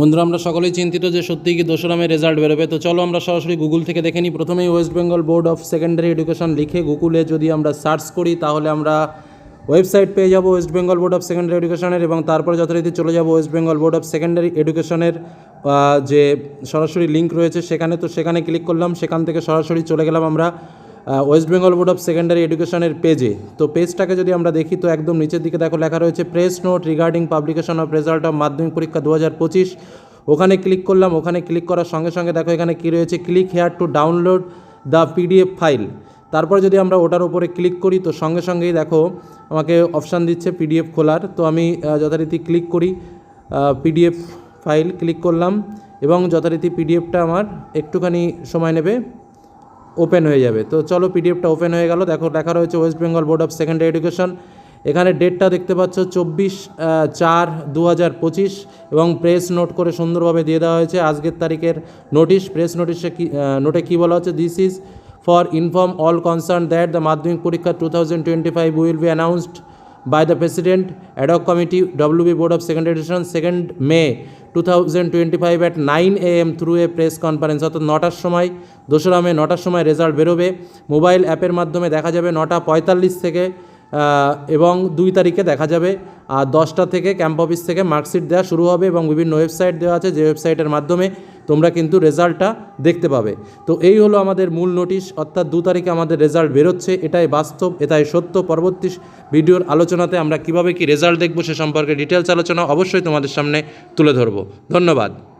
বন্ধুরা, আমরা সকলেই চিন্তিত যে সত্যিই কি দোসরামের রেজাল্ট বেরোবে। তো চলো আমরা সরাসরি গুগল থেকে দেখে নিই। প্রথমেই West Bengal board of secondary education লিখে গুগলে যদি আমরা সার্চ করি, তাহলে আমরা ওয়েবসাইট পেয়ে যাব West Bengal board of secondary এডুকেশনের এবং তারপর যথারীতি চলে যাব West Bengal board of secondary এডুকেশনের যে সরাসরি লিঙ্ক রয়েছে সেখানে। তো সেখানে ক্লিক করলাম, সেখান থেকে সরাসরি চলে গেলাম আমরা West Bengal board of secondary এডুকেশনের পেজে তো পেজটাকে যদি আমরা দেখি, তো একদম নিচের দিকে দেখো লেখা রয়েছে press note regarding publication of result of Madhyamik পরীক্ষা দু হাজার পঁচিশ। ওখানে ক্লিক করলাম, ওখানে ক্লিক করার সঙ্গে সঙ্গে দেখো এখানে কী রয়েছে click here to download the PDF file তারপর যদি আমরা ওটার উপরে ক্লিক করি, তো সঙ্গে সঙ্গেই দেখো আমাকে অপশান দিচ্ছে পিডিএফ খোলার। তো আমি যথারীতি ক্লিক করি পিডিএফ ফাইল ক্লিক করলাম এবং যথারীতি পিডিএফটা আমার একটুখানি সময় নেবে। ওপেন হয়ে যাবে। তো চলো পিডিএফটা ওপেন হয়ে গেল। দেখো, লেখা রয়েছে West Bengal board of secondary education এখানে ডেটটা দেখতে পাচ্ছ, চব্বিশ চার দু হাজার পঁচিশ এবং প্রেস নোট করে সুন্দরভাবে দিয়ে দেওয়া হয়েছে। আজকের তারিখের নোটিশ প্রেস নোটিশে কি নোটে কী বলা হচ্ছে? This is for inform all concern that the Madhyamik Pariksha two thousand twenty five will be announced the President. Ad hoc committee WB Board of Secondary Education 2nd May 2025 at 9 am through a press conference অর্থাৎ নটার সময়, দোসরা মে নটার সময় result বেরোবে। Mobile অ্যাপের মাধ্যমে দেখা যাবে নটা পঁয়তাল্লিশ থেকে এবং দুই তারিখে দেখা যাবে। আর দশটা থেকে ক্যাম্প অফিস থেকে মার্কশিট দেওয়া শুরু হবে এবং বিভিন্ন ওয়েবসাইট দেওয়া আছে। যে ওয়েবসাইটের মাধ্যমে তোমরা কিন্তু রেজাল্টটা দেখতে পাবে। তো এই হলো আমাদের মূল নোটিশ, অর্থাৎ দু তারিখে আমাদের রেজাল্ট বেরোচ্ছে, এটাই বাস্তব, এটাই সত্য। পরবর্তী ভিডিওর আলোচনাতে আমরা কীভাবে কি রেজাল্ট দেখব সে সম্পর্কে ডিটেলস আলোচনা অবশ্যই তোমাদের সামনে তুলে ধরব। ধন্যবাদ।